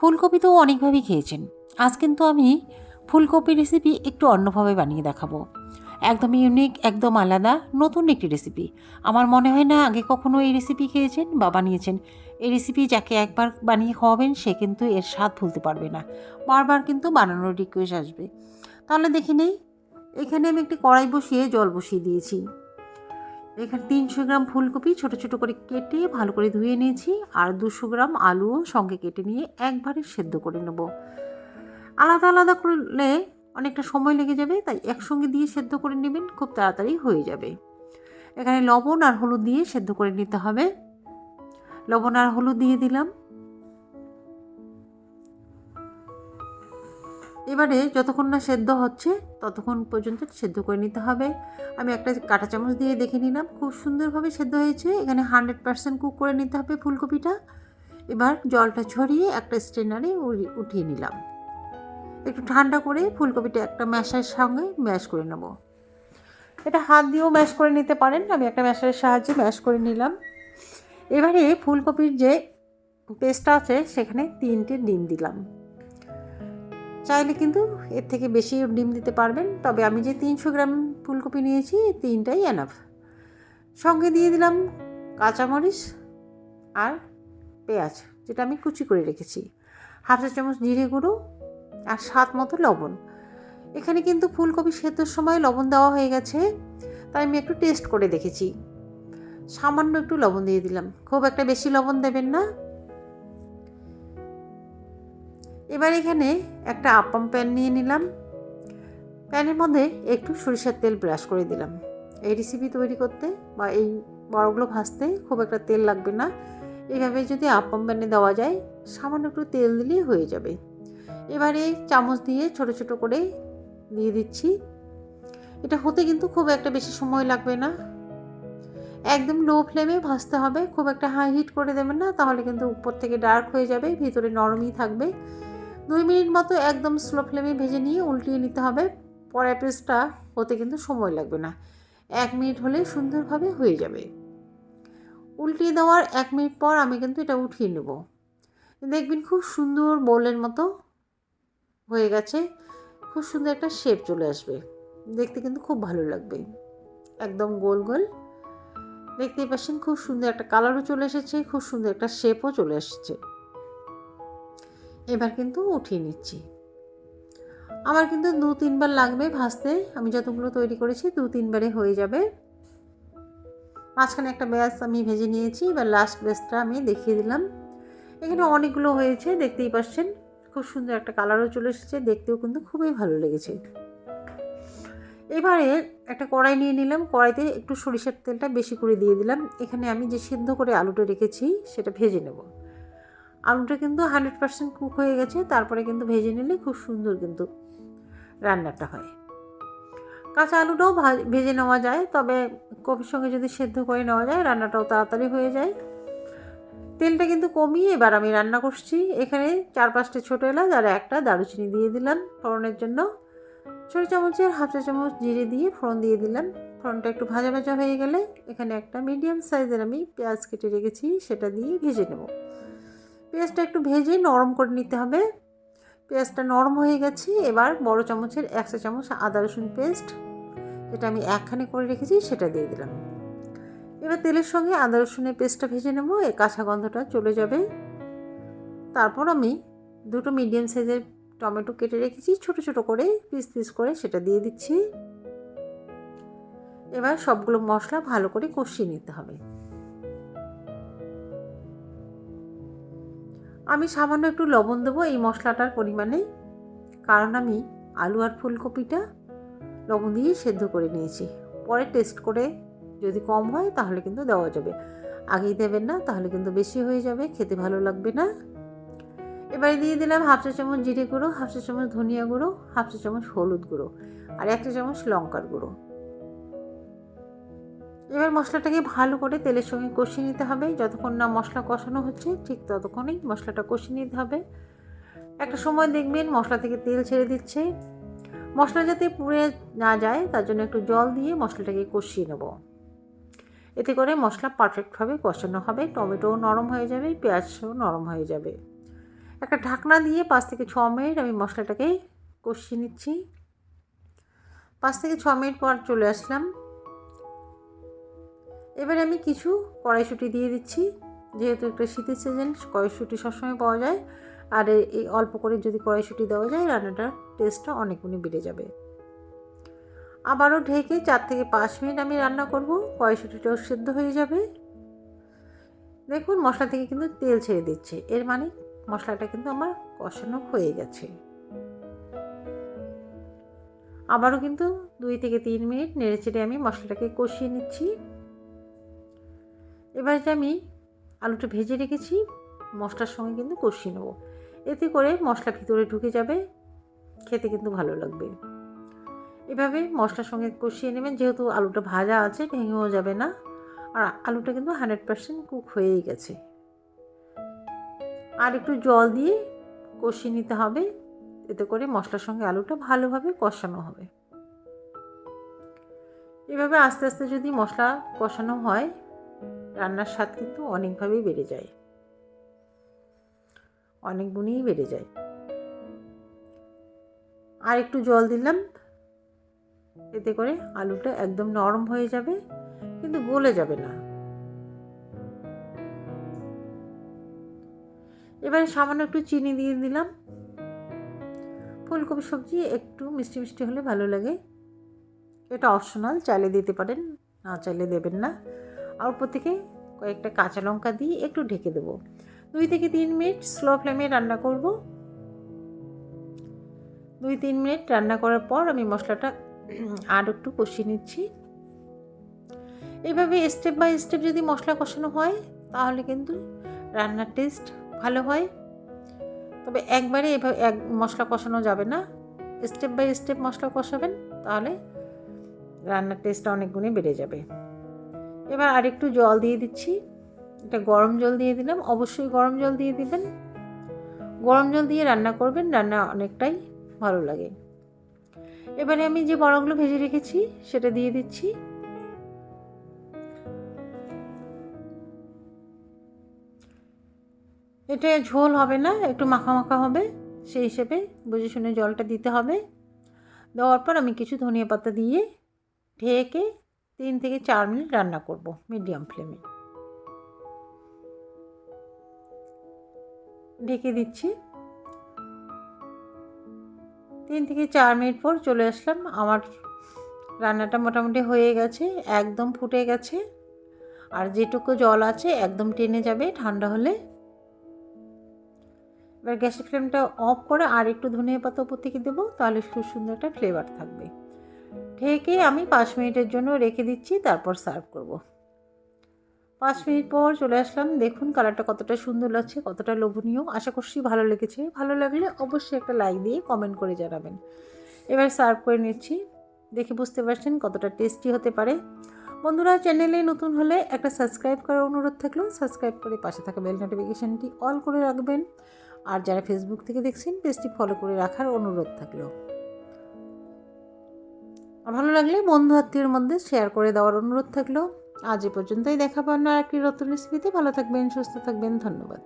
ফুলকপি তো অনেকভাবেই খেয়েছেন। আজ কিন্তু আমি ফুলকপি রেসিপি একটু অন্যভাবে বানিয়ে দেখাবো। একদম ইউনিক একদম আলাদা, নতুন একটি রেসিপি আমার মনে হয় না আগে কখনো এই রেসিপি খেয়েছেন বা বানিয়েছেন। এই রেসিপি যাকে একবার বানিয়ে খাওয়াবেন, সে কিন্তু এর স্বাদ ভুলতে পারবে না। বারবার কিন্তু বানানোর রিকোয়েস্ট আসবে। তাহলে দেখে নেই, এখানে আমি একটি কড়াই বসিয়ে জল বসিয়ে দিয়েছি। এখানে তিনশো গ্রাম ফুলকপি ছোট ছোট করে কেটে ভালো করে ধুয়ে নিয়েছি আর দুশো গ্রাম আলুও সঙ্গে কেটে নিয়ে একবারে সেদ্ধ করে নেব। আলাদা আলাদা করলে অনেকটা সময় লেগে যাবে, তাই একসঙ্গে দিয়ে সেদ্ধ করে নেবেন, খুব তাড়াতাড়ি হয়ে যাবে। এখানে লবণ আর হলুদ দিয়ে সেদ্ধ করে নিতে হবে। লবণ আর হলুদ দিয়ে দিলাম। এবারে যতক্ষণ না সেদ্ধ হচ্ছে, ততক্ষণ পর্যন্ত সেদ্ধ করে নিতে হবে। আমি একটা কাঁটা চামচ দিয়ে দেখে নিলাম, খুব সুন্দরভাবে সেদ্ধ হয়েছে। এখানে হান্ড্রেড পারসেন্ট কুক করে নিতে হবে ফুলকপিটা। এবার জলটা ছড়িয়ে একটা স্ট্রেনারে উঠিয়ে নিলাম। একটু ঠান্ডা করে ফুলকপিটা একটা ম্যাশের সঙ্গে ম্যাশ করে নেব। এটা হাত দিয়েও ম্যাশ করে নিতে পারেন, আমি একটা ম্যাশারের সাহায্যে ম্যাশ করে নিলাম। এবারে ফুলকপির যে পেস্টটা আছে, সেখানে তিনটে ডিম দিলাম। চাইলে কিন্তু এর থেকে বেশি ডিম দিতে পারবেন। তবে আমি যে তিনশো গ্রাম ফুলকপি নিয়েছি তিনটাই এনাফ সঙ্গে দিয়ে দিলাম কাঁচামরিচ আর পেঁয়াজ, যেটা আমি কুচি করে রেখেছি। হাফ চা চামচ জিরে গুঁড়ো আর স্বাদ মতো লবণ। এখানে কিন্তু ফুলকপি সেদ্ধর সময় লবণ দেওয়া হয়ে গেছে, তাই আমি একটু টেস্ট করে দেখেছি। সামান্য একটু লবণ দিয়ে দিলাম। খুব একটা বেশি লবণ দেবেন না। এবার এখানে একটা আপাম প্যান নিয়ে নিলাম। প্যানের মধ্যে একটু সরিষার তেল ব্রাশ করে দিলাম। এই রেসিপি তৈরি করতে বা এই বড়গুলো ভাজতে খুব একটা তেল লাগবে না। এভাবে যদি আপাম প্যানে দেওয়া যায়, সামান্য একটু তেল দিলেই হয়ে যাবে। এবারে চামচ দিয়ে ছোট ছোট করে দিয়ে দিচ্ছি। এটা হতে কিন্তু খুব একটা বেশি সময় লাগবে না। একদম লো ফ্লেমে ভাজতে হবে। খুব একটা হাই হিট করে দেবেন না, তাহলে কিন্তু উপর থেকে ডার্ক হয়ে যাবে, ভিতরে নরমই থাকবে। দুই মিনিট মতো একদম স্লো ফ্লেমে ভেজে নিয়ে উল্টিয়ে নিতে হবে। পরে পিসটা হতে কিন্তু সময় লাগবে না। এক মিনিট হলে সুন্দরভাবে হয়ে যাবে। উল্টিয়ে দেওয়ার এক মিনিট পর আমি কিন্তু এটা উঠিয়ে নেব। দেখবেন খুব সুন্দর বোলের মতো হয়ে গেছে। খুব সুন্দর একটা শেপ চলে আসবে। দেখতে কিন্তু খুব ভালো লাগবে। একদম গোল গোল। দেখতেই পাচ্ছেন খুব সুন্দর একটা কালারও চলে এসেছে, খুব সুন্দর একটা শেপও চলে এসেছে। এবার কিন্তু উঠিয়ে নিচ্ছি। আমার কিন্তু দু তিনবার লাগবে ভাজতে। আমি যতগুলো তৈরি করেছি দু তিনবারে হয়ে যাবে। মাঝখানে একটা ব্যাস আমি ভেজে নিয়েছি, এবার লাস্ট ব্যাসটা আমি দেখিয়ে দিলাম। এখানে অনেকগুলো হয়েছে, দেখতেই পাচ্ছেন। খুব সুন্দর একটা কালারও চলে এসেছে, দেখতেও কিন্তু খুবই ভালো লেগেছে। এবারে একটা কড়াই নিয়ে নিলাম। কড়াইতে একটু সরিষার তেলটা বেশি করে দিয়ে দিলাম। এখানে আমি যে সিদ্ধ করে আলুটা রেখেছি, সেটা ভেজে নেব। আলুটা কিন্তু হান্ড্রেড পার্সেন্ট কুক হয়ে গেছে, তারপরে কিন্তু ভেজে নিলে খুব সুন্দর কিন্তু রান্নাটা হয়। কাঁচা আলুটাও ভেজে নেওয়া যায়, তবে কপির সঙ্গে যদি সেদ্ধ করে নেওয়া যায়, রান্নাটাও তাড়াতাড়ি হয়ে যায়। তেলটা কিন্তু কমিয়ে এবার আমি রান্না করছি। এখানে চার পাঁচটা ছোটো এলাচ আর একটা দারুচিনি দিয়ে দিলাম ফোড়নের জন্য। ছোটো চামচের হাফ চা চামচ জিরে দিয়ে ফোড়ন দিয়ে দিলাম। ফোড়নটা একটু ভাজা ভাজা হয়ে গেলে এখানে একটা মিডিয়াম সাইজের আমি পেঁয়াজ কেটে রেখেছি, সেটা দিয়ে ভেজে নেব। পেঁয়াজটা একটু ভেজে নরম করে নিতে হবে। পেঁয়াজটা নরম হয়ে গেছে, এবার বড় চামচের এক চা চামচ আদা রসুন পেস্ট, যেটা আমি একখানে করে রেখেছি সেটা দিয়ে দিলাম। এবার তেলের সঙ্গে আদা রসুনের পেস্টটা ভেজে নেব এর কাঁচা গন্ধটা চলে যাবে। তারপর আমি দুটো মিডিয়াম সাইজের টমেটো কেটে রেখেছি, ছোট ছোট করে পিস পিস করে সেটা দিয়ে দিচ্ছি। এবার সবগুলো মশলা ভালো করে কষিয়ে নিতে হবে। আমি সামান্য একটু লবণ দেবো এই মশলাটার পরিমাণে। কারণ আমি আলু আর ফুলকপিটা লবণ দিয়ে সেদ্ধ করে নিয়েছি। পরে টেস্ট করে যদি কম হয় তাহলে কিন্তু দেওয়া যাবে। আগেই দেবেন না, তাহলে কিন্তু বেশি হয়ে যাবে, খেতে ভালো লাগবে না। এবারে দিয়ে দিলাম হাফ চা চামচ জিরে গুঁড়ো, হাফ চা চামচ ধনিয়া গুঁড়ো, হাফ চা চামচ হলুদ গুঁড়ো, আর একটা চামচ লঙ্কার গুঁড়ো। এবার মশলাটাকে ভালো করে তেলের সঙ্গে কষিয়ে নিতে হবে। যতক্ষণ না মশলা কষানো হচ্ছে, ঠিক ততক্ষণেই মশলাটা কষিয়ে নিতে হবে। একটা সময় দেখবেন মশলা থেকে তেল ছেড়ে দিচ্ছে। মশলা যাতে পুড়ে না যায়, তার জন্য একটু জল দিয়ে মশলাটাকে কষিয়ে নেব। এতে করে মশলা পারফেক্টভাবে কষানো হবে। টমেটোও নরম হয়ে যাবে, পেঁয়াজও নরম হয়ে যাবে। একটা ঢাকনা দিয়ে পাঁচ থেকে ছ মিনিট আমি মশলাটাকে কষিয়ে নিচ্ছি। পাঁচ থেকে ছ মিনিট পর চলে আসলাম। এবারে আমি কিছু কড়াইশুঁটি দিয়ে দিচ্ছি। যেহেতু একটা শীতের সিজন কড়াইশুঁটি সবসময় পাওয়া যায়। আর এই অল্প করে যদি কড়াইশুঁটি দেওয়া যায়, রান্নাটার টেস্টটা অনেকগুণই বেড়ে যাবে। আবারও ঢেকে চার থেকে পাঁচ মিনিট আমি রান্না করব। কড়াইশুঁটিটাও সেদ্ধ হয়ে যাবে। দেখুন, মশলা থেকে কিন্তু তেল ছেড়ে দিচ্ছে। এর মানে মশলাটা কিন্তু আমার কষানো হয়ে গেছে। আবারও কিন্তু দুই থেকে তিন মিনিট নেড়ে চেড়ে আমি মশলাটাকে কষিয়ে নিচ্ছি। এবার যে আমি আলুটা ভেজে রেখেছি, মশলার সঙ্গে কিন্তু কষিয়ে নেব। এতে করে মশলা ভিতরে ঢুকে যাবে, খেতে কিন্তু ভালো লাগবে। এভাবে মশলার সঙ্গে কষিয়ে নেবেন, যেহেতু আলুটা ভাজা আছে, ভেঙেও যাবে না। আর আলুটা কিন্তু হান্ড্রেড পারসেন্ট কুক হয়েই গেছে। আর একটু জল দিয়ে কষিয়ে নিতে হবে, এতে করে মশলার সঙ্গে আলুটা ভালোভাবে কষানো হবে। এভাবে আস্তে আস্তে যদি মশলা কষানো হয় রান্নার স্বাদ কিন্তু অনেকভাবেই বেড়ে যায়। অনেক গুণেই বেড়ে যায়। আর একটু জল দিলাম, এতে করে আলুটা একদম নরম হয়ে যাবে, কিন্তু গলে যাবে না। এবারে সামান্য একটু চিনি দিয়ে দিলাম। ফুলকপি সবজি একটু মিষ্টি মিষ্টি হলে ভালো লাগে। এটা অপশনাল, চাইলে দিতে পারেন, না চাইলে দেবেন না। আর উপর থেকে কয়েকটা কাঁচা লঙ্কা দিয়ে একটু ঢেকে দেবো। দুই থেকে তিন মিনিট স্লো ফ্লেমে রান্না করব। দুই তিন মিনিট রান্না করার পর আমি মশলাটা আর একটু কষিয়ে নিচ্ছি। এইভাবে স্টেপ বাই স্টেপ যদি মশলা কষানো হয়, তাহলে কিন্তু রান্নার টেস্ট ভালো হয়। তবে একবারে এভাবে এক মশলা কষানো যাবে না। স্টেপ বাই স্টেপ মশলা কষাবেন, তাহলে রান্নার টেস্টটা অনেক গুণে বেড়ে যাবে। এবার আরেকটু জল দিয়ে দিচ্ছি। এটা গরম জল দিয়ে দিলাম। অবশ্যই গরম জল দিয়ে দিবেন। গরম জল দিয়ে রান্না করবেন, রান্না অনেকটাই ভালো লাগে। এবারে আমি যে বড়াগুলো ভেজে রেখেছি, সেটা দিয়ে দিচ্ছি। এটা ঝোল হবে না, একটু মাখা মাখা হবে, সেই হিসেবে বুঝে শুনে জলটা দিতে হবে। দেওয়ার পর আমি কিছু ধনিয়া পাতা দিয়ে ঢেকে তিন থেকে চার মিনিট রান্না করব মিডিয়াম ফ্লেমে। ঢেকে দিচ্ছি। তিন থেকে চার মিনিট পর চলে আসলাম। আমার রান্নাটা মোটামুটি হয়ে গেছে, একদম ফুটে গেছে। আর যেটুকু জল আছে একদম টেনে যাবে ঠান্ডা হলে। এবার গ্যাসের ফ্লেমটা অফ করে আর একটু ধনিয়া পাতা উপর থেকে দেবো, তাহলে খুব সুন্দর একটা ফ্লেভার থাকবে। ঢেকে আমি পাঁচ মিনিটের জন্য রেখে দিচ্ছি, তারপর সার্ভ করব। পাঁচ মিনিট পর চলে আসলাম। দেখুন কালারটা কতটা সুন্দর লাগছে, কতটা লোভনীয়। আশা করছি ভালো লেগেছে। ভালো লাগলে অবশ্যই একটা লাইক দিয়ে কমেন্ট করে জানাবেন। এবার সার্ভ করে নিচ্ছি। দেখে বুঝতে পারছেন কতটা টেস্টি হতে পারে। বন্ধুরা চ্যানেলে নতুন হলে একটা সাবস্ক্রাইব করার অনুরোধ থাকল। সাবস্ক্রাইব করে পাশে থাকা বেল নোটিফিকেশানটি অল করে রাখবেন। আর যারা ফেসবুক থেকে দেখছেন পেজটি ফলো করে রাখার অনুরোধ থাকল। ভালো লাগলে বন্ধু আত্মীয়ের মধ্যে শেয়ার করে দেওয়ার অনুরোধ থাকল। আজ এ পর্যন্তই দেখা না আর একটি নতুন রেসিপিতে ভালো থাকবেন, সুস্থ থাকবেন, ধন্যবাদ।